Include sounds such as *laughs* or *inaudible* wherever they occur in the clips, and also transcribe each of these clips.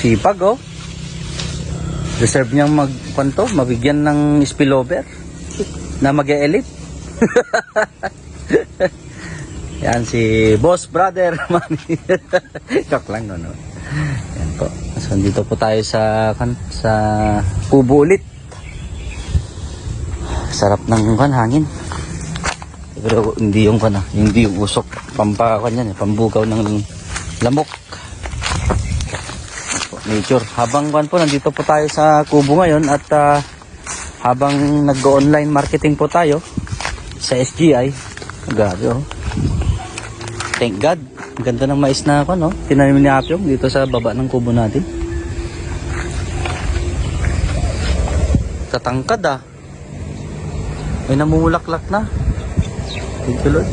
Sipag oh. Deserve niyang mag kwanto, mabigyan ng spillover na mag elite *laughs* Yan si Boss Brother *laughs* Manny. Joke lang no, no. Yan po. So dito po tayo sa kan sa kubo ulit. Sarap ng kan hangin. Pero hindi yung kan ah, hindi yung usok pampakan yan, eh, pambugaw ng lamok. Nature. Habang kan po nandito po tayo sa kubo ngayon at ah, habang nag-online marketing po tayo sa SGI. Grabe oh. Thank God. Ang ganda ng mais na ako, no? Tinanim ni Apyong dito sa baba ng kubo natin. Katangkad ah. May namumulaklak na. Thank you Lord.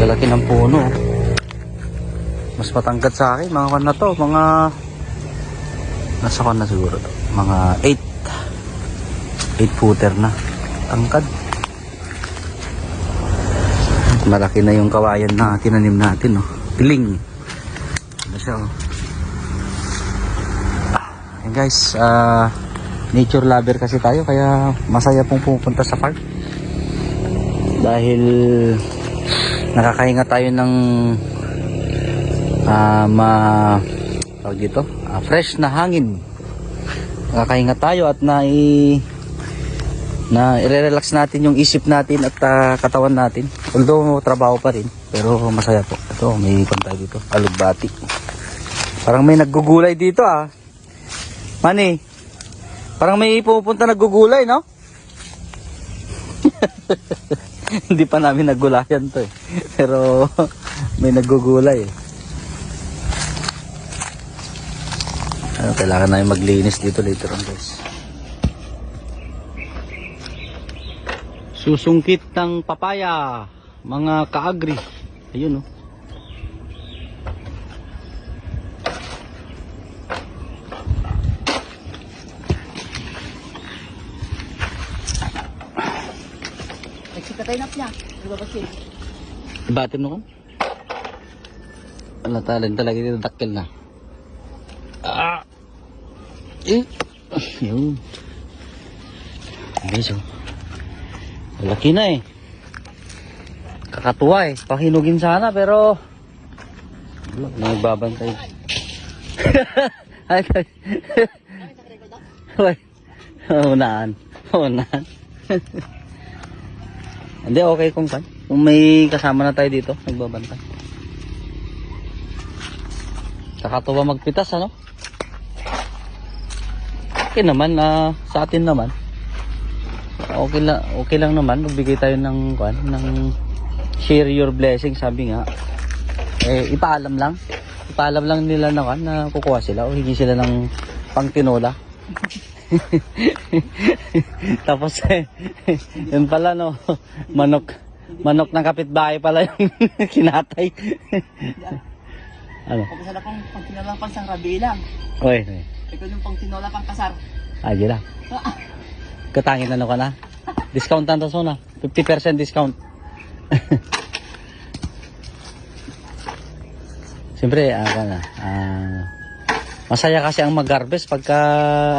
Lalaki ng puno. Mas matangkad sa akin. Mga kan na to. Mga... Nasa kan na siguro to. Mga 8. 8 footer na. Tangkad. Malaki na yung kawayan na tinanim natin, no? Piling. Ano siya, oh. Ayan guys, ah, nature lover kasi tayo, kaya masaya pong pupunta sa park. Dahil nakakahinga tayo ng ah, ma tawag dito, ah, fresh na hangin. Nakakahinga tayo at nai na i-relax natin yung isip natin at ah, katawan natin. Although trabaho pa rin, pero masaya po. Ito, may pantay dito, alugbati. Parang may naggugulay dito ah. Mani, parang may pupunta naggugulay, no? *laughs* Hindi pa namin naggulayan to eh. Pero *laughs* may naggugulay eh. Ano, kailangan namin maglinis dito later on guys. Susungkit ng papaya, mga kaagri. Ayun oh. Nagsikatay na niya. Lumabas yun. Ibatin mo kan? Wala talent talaga dito, dakkel na. Ah! Eh! Yun. Guys oh. Malaki na eh. Kakatuwa eh. Pahinugin sana pero... Nagbabantay. *laughs* Ay, ay. Uy. Unaan. Unaan. Hindi, okay kung kan. Kung may kasama na tayo dito, nagbabantay. Kakatuwa magpitas, ano? Okay naman, na sa atin naman. Okay lang, okay lang naman. Magbigay tayo ng, kan, ng share your blessing, sabi nga. Eh, ipaalam lang. Ipaalam lang nila na, kan, na kukuha sila o hindi sila ng pangtinola. *laughs* Tapos eh, yun pala no, manok, manok ng kapitbahay pala yung *laughs* kinatay. Ano? Pag isa na pang tinola pang sang rabi lang. Oy, oy. Ikaw yung pang tinola pang kasar. Ayun lang. Katangin ano ka na? Discount na to na. 50% discount. *laughs* Siyempre, ah, ano, ah, masaya kasi ang mag-harvest pagka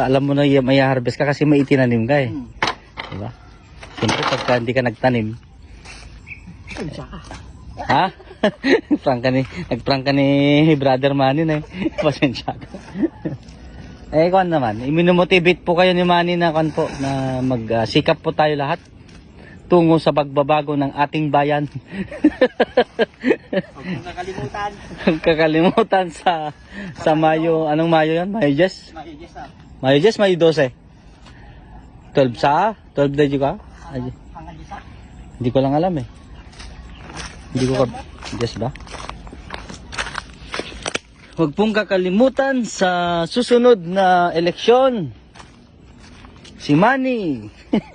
alam mo na may harvest ka kasi may itinanim ka eh. Hmm. Diba? Siyempre, pagka hindi ka nagtanim, Kunsya ka. ha? Prank ka ni, nagprank ka ni brother Manny na eh. *laughs* Pasensya ka. eh, kwan naman, iminumotivate po kayo ni Manny na kwan po, na magsikap po tayo lahat tungo sa pagbabago ng ating bayan. Huwag mong nakalimutan. Huwag kakalimutan sa sa Mayo, anong Mayo yan? Mayo Jess? Maigis na. Mayo Jess, Mayo 12. 12 sa? 12 na isa. Hindi ko lang alam eh. Hindi ko ka... Yes ba? Huwag pong kakalimutan sa susunod na eleksyon. Si Manny. *laughs*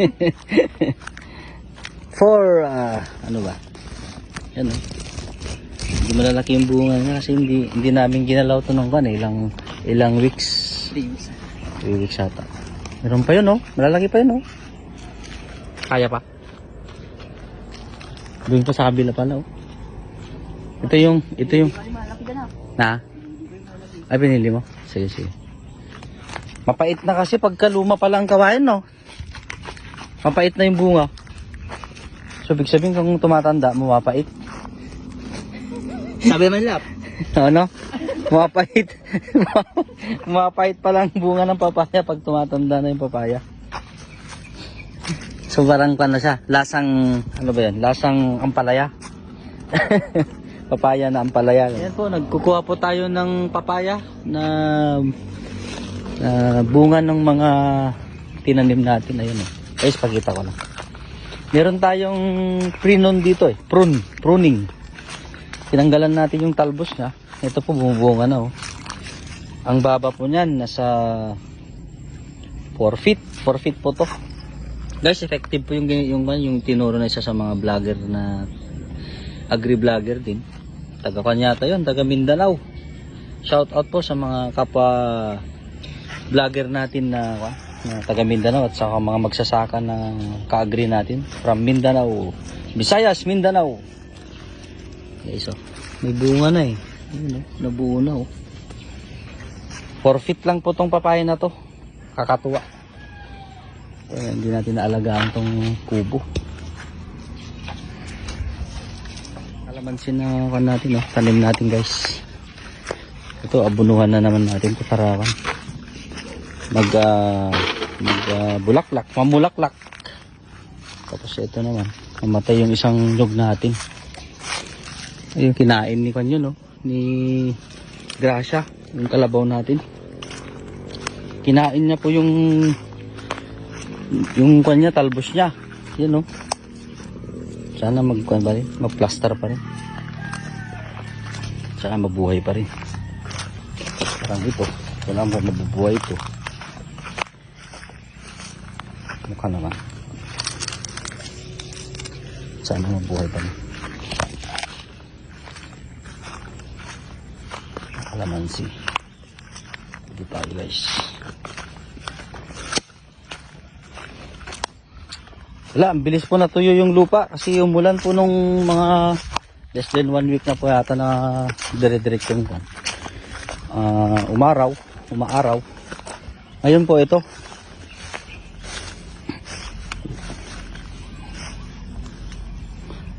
For, ah, ano ba? Yan oh. Hindi malalaki yung bunga niya kasi hindi, hindi namin ginalaw to nung kan eh. Ilang, ilang weeks. Dreams. 3 weeks ata. Meron pa yun oh. Malalaki pa yun oh. Kaya pa. Doon pa sa kabila pala oh. Ito yung, ito yung, na. Ay, binili mo? Sige, sige. Mapait na kasi pagka luma pa lang kawain, no? Mapait na yung bunga. So, ibig sabihin kung tumatanda, mapapait. Sabi man lap. *laughs* ano? Mapapait. *laughs* mapapait pa lang bunga ng papaya pag tumatanda na yung papaya. So, parang pa na siya. Lasang, ano ba yan? Lasang ampalaya. *laughs* papaya na ampalaya. Ayan po, nagkukuha po tayo ng papaya na na bunga ng mga tinanim natin. Ayun eh. Guys, pakita ko lang. Meron tayong prinon dito eh. Prune. Pruning. Tinanggalan natin yung talbos niya. Ito po bumubunga na oh. Ang baba po niyan nasa 4 feet. 4 feet po to. Guys, effective po yung gini- yung yung tinuro na isa sa mga vlogger na agri-vlogger din. Taga Kanyata 'yon, taga Mindanao. Shout out po sa mga kapwa vlogger natin na, na taga Mindanao at saka mga magsasaka na ka-agri natin from Mindanao. Visayas, Mindanao. Guys, oh. May bunga na eh. Ayun, oh. Nabuo na oh. 4 feet lang po tong papaya na to. Kakatuwa. Kaya hindi natin naalagaan tong kubo. Kalamansin na kan natin, oh. tanim natin guys. Ito, abunuhan na naman natin ito para kan. Mag, ah, mag ah, bulaklak, mamulaklak. Tapos ito naman, mamatay yung isang nyog natin. Ayun, kinain ni Kanyo, no? Ni Gracia, yung kalabaw natin. Kinain niya po yung yung kanya talbos niya. Yan, no? Sana magkuhan pa rin, magplaster pa rin. Sana mabuhay pa rin. Parang ito, wala mo mabubuhay ito. Mukha naman. Sana mabuhay pa rin. Kalamansi. Hindi tayo guys. Wala, ang bilis po natuyo yung lupa kasi umulan po nung mga less than one week na po yata na dire-direct yung ah, umaraw, umaaraw. Ngayon po ito.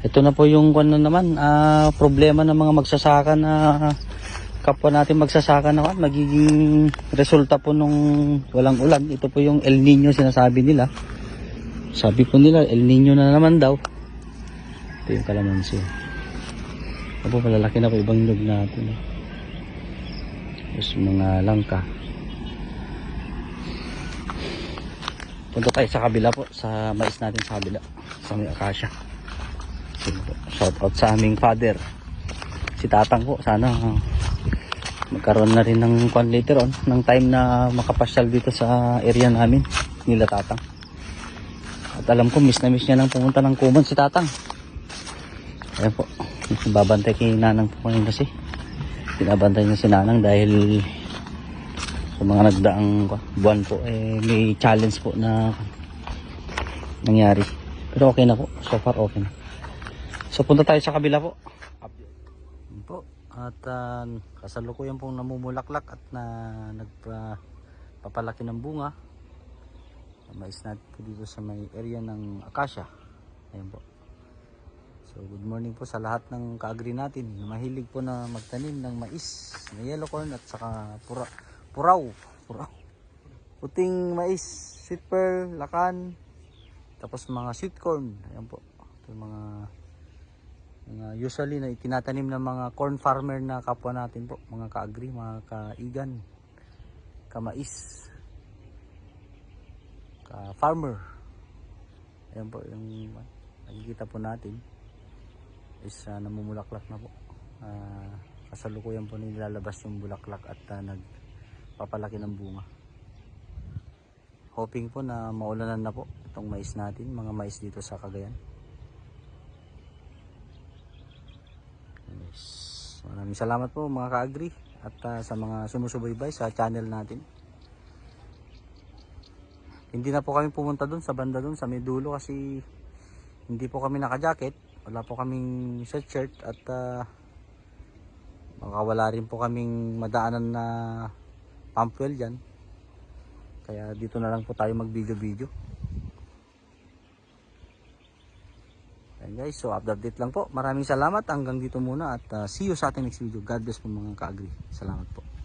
Ito na po yung kwan na naman, ah, problema ng mga magsasaka na kapwa natin magsasaka na magiging resulta po nung walang ulan. Ito po yung El Nino sinasabi nila. Sabi po nila, El Nino na naman daw. Ito yung kalamansi. Ito po, malalaki na po ibang log natin. Tapos mga langka. Punta tayo sa kabila po, sa mais natin sa kabila. Sa may akasya. Shout out sa aming father. Si Tatang po, sana magkaroon na rin ng kwan later on, ng time na makapasyal dito sa area namin, nila Tatang. At alam ko, miss na miss niya nang pumunta ng Kumon si Tatang. Ayan po. Babantay kay Nanang po ngayon kasi. Binabantay niya si Nanang dahil sa mga nagdaang buwan po, eh, may challenge po na nangyari. Pero okay na po. So far okay na. So punta tayo sa kabila po. Yun po. At uh, kasalukuyan pong namumulaklak at na nagpapalaki ng bunga mais natin po dito sa may area ng Acacia. Ayan po. So good morning po sa lahat ng kaagri natin. na Mahilig po na magtanim ng mais, na yellow corn at saka pura, puraw. Puraw. Puting mais, sweet pearl, lakan, tapos mga sweet corn. Ayan po. Ito mga mga usually na itinatanim ng mga corn farmer na kapwa natin po, mga kaagri, mga kaigan, kamais ka farmer. Ayan po yung nakikita po natin is uh, namumulaklak na po. Uh, kasalukuyan po nilalabas yung bulaklak at uh, nagpapalaki ng bunga. Hoping po na maulanan na po itong mais natin, mga mais dito sa Cagayan. Yes. Maraming salamat po mga ka-agri at uh, sa mga sumusubaybay sa channel natin. Hindi na po kami pumunta doon sa banda doon sa may dulo kasi hindi po kami naka-jacket. Wala po kaming sweatshirt at ah, Baka wala rin po kaming madaanan na pump well dyan. Kaya dito na lang po tayo mag video video. Ayan guys, so update lang po. Maraming salamat. Hanggang dito muna at uh, see you sa ating next video. God bless po mga ka-agree. Salamat po.